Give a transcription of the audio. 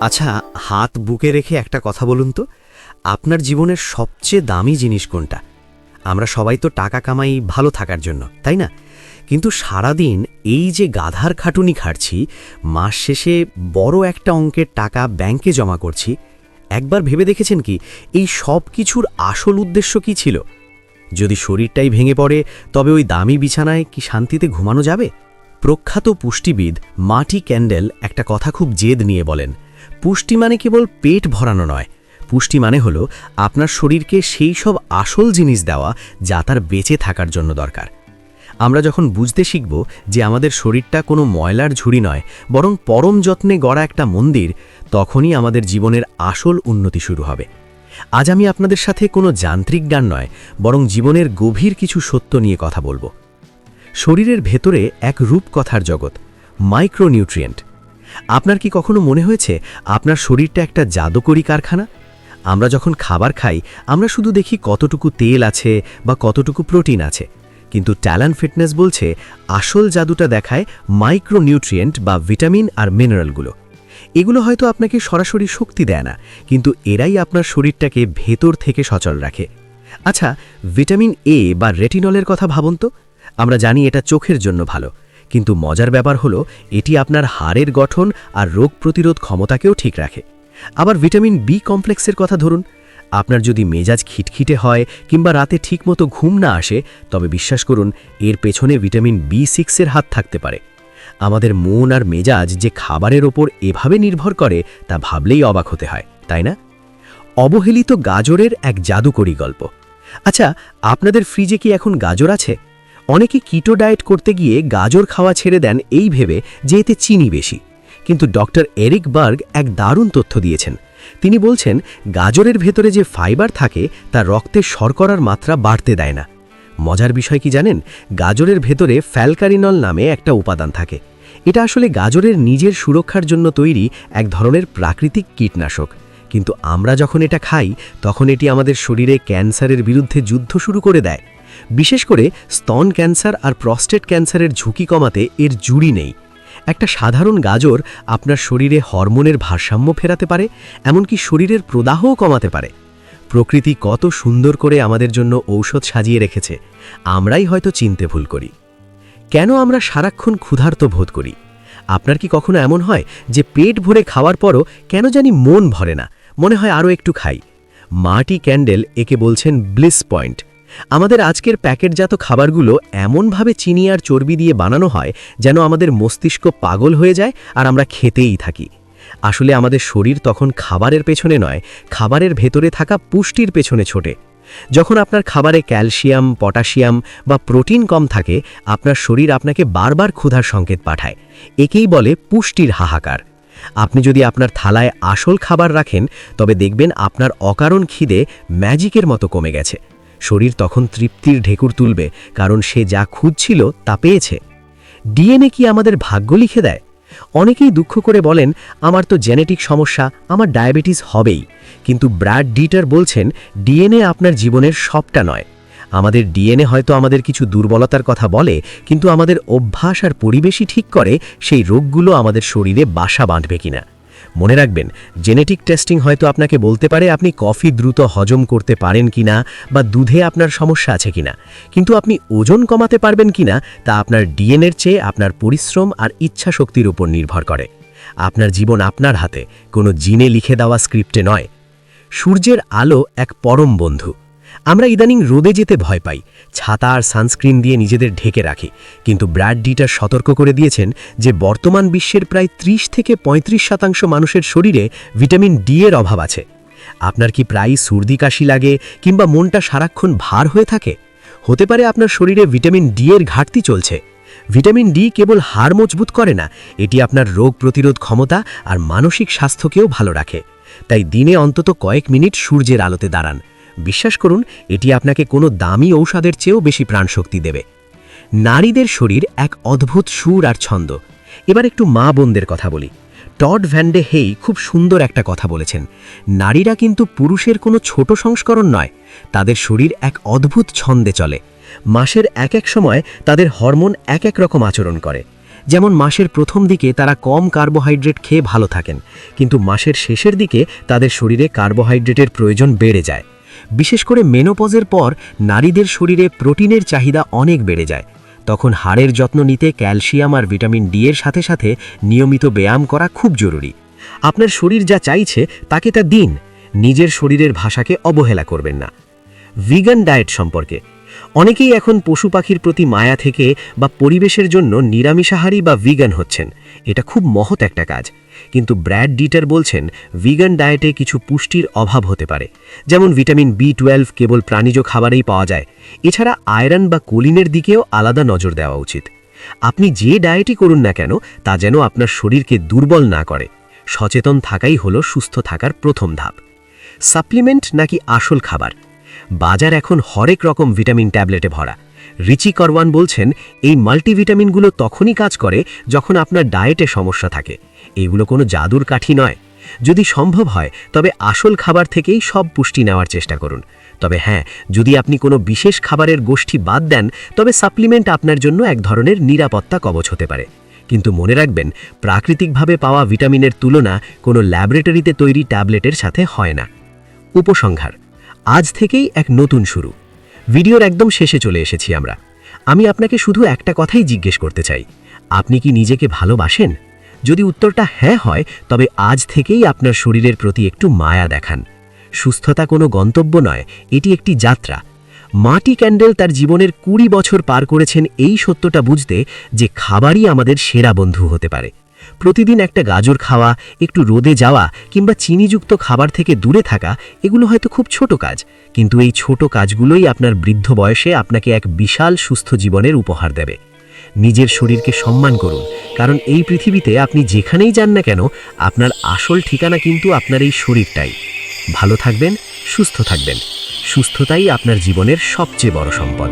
আচ্ছা হাত বুকে রেখে একটা কথা বলুন তো। আপনার জীবনের সবচেয়ে দামি জিনিস কোনটা? আমরা সবাই তো টাকা কামাই ভালো থাকার জন্য, তাই না? কিন্তু সারাদিন এই যে গাধার খাটুনি খাটছি, মাস শেষে বড় একটা অঙ্কের টাকা ব্যাংকে জমা করছি, একবার ভেবে দেখেছেন কি? এই সব কিছুর আসল উদ্দেশ্য কি ছিল? যদি শরীরটাই ভেঙে পড়ে, তবে ওই দামি বিছানায় কি শান্তিতে ঘুমানো যাবে? প্রখ্যাত পুষ্টিবিদ মাটি ক্যান্ডেল একটা কথা খুব জেদ নিয়ে বলেন। পুষ্টি মানে কেবল পেট ভরানো নয়। পুষ্টি মানে হলো আপনার শরীরকে সেই সব আসল জিনিস দেওয়া যা তার বেঁচে থাকার জন্য দরকার। আমরা যখন বুঝতে শিখব যে আমাদের শরীরটা কোনো ময়লার ঝুড়ি নয়, বরং পরম যত্নে গড়া একটা মন্দির, তখনই আমাদের জীবনের আসল উন্নতি শুরু হবে। আজ আমি আপনাদের সাথে কোনো যান্ত্রিক গান নয়, বরং জীবনের গভীর কিছু সত্য নিয়ে কথা বলব। শরীরের ভেতরে এক রূপকথার জগৎ মাইক্রোনিউট্রিয়েন্ট আপনার কি কখনো মনে হয়েছে আপনার শরীরটা একটা জাদুকরি কারখানা? আমরা যখন খাবার খাই, আমরা শুধু দেখি কতটুকু তেল আছে বা কতটুকু প্রোটিন আছে। কিন্তু ট্যালেন্ট ফিটনেস বলছে, আসল জাদুটা দেখায় মাইক্রোনিউট্রিয়েন্ট বা ভিটামিন আর মিনারেলগুলো এগুলো হয়তো আপনাকে সরাসরি শক্তি দেয় না, কিন্তু এরাই আপনার শরীরটাকে ভেতর থেকে সচল রাখে। আচ্ছা ভিটামিন এ বা রেটিনলের কথা ভাবুন তো? আমরা জানি এটা চোখের জন্য ভালো। কিন্তু মজার ব্যাপার হলো, এটি আপনার হাড়ের গঠন আর রোগ প্রতিরোধ ক্ষমতাকেও ঠিক রাখে। আবার ভিটামিন বি কমপ্লেক্সের কথা ধরুন। আপনার যদি মেজাজ খিটখিটে হয় কিংবা রাতে ঠিকমতো ঘুম না আসে, তবে বিশ্বাস করুন, এর পেছনে ভিটামিন বি সিক্সের হাত থাকতে পারে। আমাদের মন আর মেজাজ যে খাবারের ওপর এভাবে নির্ভর করে, তা ভাবলেই অবাক হতে হয়, তাই না? অবহেলিত গাজরের এক জাদুকরি গল্প। আচ্ছা আপনাদের ফ্রিজে কি এখন গাজর আছে? অনেকে কিটো ডায়েট করতে গিয়ে গাজর খাওয়া ছেড়ে দেন এই ভেবে যে এতে চিনি বেশি। কিন্তু ডক্টর এরিক বার্গ এক দারুণ তথ্য দিয়েছেন। তিনি বলছেন, গাজরের ভেতরে যে ফাইবার থাকে, তা রক্তে শর্করার মাত্রা বাড়তে দেয় না। মজার বিষয় কি জানেন? গাজরের ভেতরে ফ্যালকারিনল নামে একটা উপাদান থাকে। এটা আসলে গাজরের নিজের সুরক্ষার জন্য তৈরি এক ধরনের প্রাকৃতিক কীটনাশক। কিন্তু আমরা যখন এটা খাই, তখন এটি আমাদের শরীরে ক্যান্সারের বিরুদ্ধে যুদ্ধ শুরু করে দেয়। বিশেষ করে স্তন ক্যান্সার আর প্রস্টেট ক্যান্সারের ঝুঁকি কমাতে এর জুড়ি নেই। একটা সাধারণ গাজর আপনার শরীরে হরমোনের ভারসাম্য ফেরাতে পারে, এমনকি শরীরের প্রদাহও কমাতে পারে। প্রকৃতি কত সুন্দর করে আমাদের জন্য ঔষধ সাজিয়ে রেখেছে, আমরাই হয়তো চিনতে ভুল করি। কেন আমরা সারাক্ষণ ক্ষুধার্ত বোধ করি? আপনার কি কখনো এমন হয় যে পেট ভরে খাওয়ার পরও কেন জানি মন ভরে না, মনে হয় আরও একটু খাই? মাটি ক্যান্ডেল একে বলছেন ব্লিস পয়েন্ট। আমাদের আজকের প্যাকেটজাত খাবারগুলো এমনভাবে চিনি আর চর্বি দিয়ে বানানো হয় যেন আমাদের মস্তিষ্ক পাগল হয়ে যায় আর আমরা খেতেই থাকি। আসলে আমাদের শরীর তখন খাবারের পেছনে নয়, খাবারের ভেতরে থাকা পুষ্টির পেছনে ছোটে। যখন আপনার খাবারে ক্যালসিয়াম, পটাশিয়াম বা প্রোটিন কম থাকে, আপনার শরীর আপনাকে বারবার ক্ষুধার সংকেত পাঠায়। একেই বলে পুষ্টির হাহাকার। আপনি যদি আপনার থালায় আসল খাবার রাখেন, তবে দেখবেন আপনার অকারণ খিদে ম্যাজিকের মতো কমে গেছে। শরীর তখন তৃপ্তির ঢেকুর তুলবে, কারণ সে যা খুঁজছিল তা পেয়েছে। ডিএনএ কি আমাদের ভাগ্য লিখে দেয়? অনেকেই দুঃখ করে বলেন, আমার তো জেনেটিক সমস্যা, আমার ডায়াবেটিস হবেই। কিন্তু ব্র্যাড ডিটার বলছেন, ডিএনএ আপনার জীবনের সবটা নয়। আমাদের ডিএনএ হয়তো আমাদের কিছু দুর্বলতার কথা বলে, কিন্তু আমাদের অভ্যাস আর পরিবেশই ঠিক করে, সেই রোগগুলো আমাদের শরীরে বাসা বাঁধবে কিনা। মনে রাখবেন জেনেটিক টেস্টিং হয়তো আপনাকে বলতে পারে আপনি কফি দ্রুত হজম করতে পারেন কিনা বা দুধে আপনার সমস্যা আছে কিনা। কিন্তু আপনি ওজন কমাতে পারবেন কিনা তা আপনার ডিএনএর চেয়ে আপনার পরিশ্রম আর ইচ্ছা শক্তির উপর নির্ভর করে। আপনার জীবন আপনার হাতে, কোনো জিনে লিখে দেওয়া স্ক্রিপ্টে নয়। সূর্যের আলো এক পরম বন্ধু। আমরা ইদানিং রোদে যেতে ভয় পাই। ছাতা আর সানস্ক্রিন দিয়ে নিজেদের ঢেকে রাখি। কিন্তু ব্র্যাড ডিটার সতর্ক করে দিয়েছেন যে বর্তমান বিশ্বের প্রায় ৩০ থেকে ৩৫ শতাংশ মানুষের শরীরে ভিটামিন ডি এর অভাব আছে। আপনার কি প্রায় সর্দি কাশি লাগে কিংবা মনটা সারাক্ষণ ভার হয়ে থাকে? হতে পারে আপনার শরীরে ভিটামিন ডি এর ঘাটতি চলছে। ভিটামিন ডি কেবল হাড় মজবুত করে না, এটি আপনার রোগ প্রতিরোধ ক্ষমতা আর মানসিক স্বাস্থ্যকেও ভালো রাখে। তাই দিনে অন্তত কয়েক মিনিট সূর্যের আলোতে দাঁড়ান। বিশ্বাস করুন, এটি আপনাকে কোনো দামি ঔষধের চেয়েও বেশি প্রাণশক্তি দেবে। নারীদের শরীর এক অদ্ভুত সুর আর ছন্দ। এবার একটু মা বোনদের কথা বলি। টড ভ্যান্ডে হেই খুব সুন্দর একটা কথা বলেছেন। নারীরা কিন্তু পুরুষের কোনো ছোট সংস্করণ নয়, তাদের শরীর এক অদ্ভুত ছন্দে চলে। মাসের এক এক সময় তাদের হরমোন এক এক রকম আচরণ করে। যেমন মাসের প্রথম দিকে তারা কম কার্বোহাইড্রেট খেয়ে ভালো থাকেন, কিন্তু মাসের শেষের দিকে তাদের শরীরে কার্বোহাইড্রেটের প্রয়োজন বেড়ে যায়। বিশেষ করে মেনোপজের পর নারীদের শরীরে প্রোটিনের চাহিদা অনেক বেড়ে যায়। তখন হাড়ের যত্ন নিতে ক্যালসিয়াম আর ভিটামিন ডি এর সাথে সাথে নিয়মিত ব্যায়াম করা খুব জরুরি। আপনার শরীর যা চাইছে তাকে তা দিন। নিজের শরীরের ভাষাকে অবহেলা করবেন না। ভিগান ডায়েট সম্পর্কে অনেকেই এখন পশু পাখির প্রতি মায়া থেকে বা পরিবেশের জন্য নিরামিষাহারী বা ভিগান হচ্ছেন। এটা খুব মহৎ একটা কাজ। কিন্তু ব্র্যাড ডিটার বলছেন ভিগান ডায়েটে কিছু পুষ্টির অভাব হতে পারে। যেমন ভিটামিন বি টুয়েলভ কেবল প্রাণীজ খাবারেই পাওয়া যায়। এছাড়া আয়রন বা কোলিনের দিকেও আলাদা নজর দেওয়া উচিত। আপনি যে ডায়েটই করুন না কেন, তা যেন আপনার শরীরকে দুর্বল না করে। সচেতন থাকাই হলো সুস্থ থাকার প্রথম ধাপ। সাপ্লিমেন্ট নাকি আসল খাবার? বাজার এখন হরেক রকম ভিটামিন ট্যাবলেটে ভরা। রিচি করওয়ান বলছেন, এই মাল্টিভিটামিনগুলো তখনই কাজ করে যখন আপনার ডায়েটে সমস্যা থাকে। এগুলো কোনো জাদুর কাঠি নয়। যদি সম্ভব হয়, তবে আসল খাবার থেকেই সব পুষ্টি নেওয়ার চেষ্টা করুন। তবে হ্যাঁ যদি আপনি কোনো বিশেষ খাবারের গোষ্ঠী বাদ দেন, তবে সাপ্লিমেন্ট আপনার জন্য এক ধরনের নিরাপত্তা কবচ হতে পারে। কিন্তু মনে রাখবেন, প্রাকৃতিকভাবে পাওয়া ভিটামিনের তুলনা কোনো ল্যাবরেটরিতে তৈরি ট্যাবলেটের সাথে হয় না। উপসংহার আজ থেকেই এক নতুন শুরু। ভিডিওর একদম শেষে চলে এসেছি আমরা। আমি আপনাকে শুধু একটা কথাই জিজ্ঞেস করতে চাই। আপনি কি নিজেকে ভালোবাসেন? যদি উত্তরটা হ্যাঁ হয়, তবে আজ থেকেই আপনার শরীরের প্রতি একটু মায়া দেখান। সুস্থতা কোনো গন্তব্য নয়, এটি একটি যাত্রা। মাটি ক্যান্ডেল তার জীবনের কুড়ি বছর পার করেছেন এই সত্যটা বুঝতে যে খাবারই আমাদের সেরা বন্ধু হতে পারে। প্রতিদিন একটা গাজর খাওয়া, একটু রোদে যাওয়া কিংবা চিনিযুক্ত খাবার থেকে দূরে থাকা, এগুলো হয়তো খুব ছোট কাজ। কিন্তু এই ছোট কাজগুলোই আপনার বৃদ্ধ বয়সে আপনাকে এক বিশাল সুস্থ জীবনের উপহার দেবে। নিজের শরীরকে সম্মান করুন, কারণ এই পৃথিবীতে আপনি যেখানেই যান না কেন, আপনার আসল ঠিকানা কিন্তু আপনার এই শরীরটাই। ভালো থাকবেন, সুস্থ থাকবেন। সুস্থতাই আপনার জীবনের সবচেয়ে বড় সম্পদ।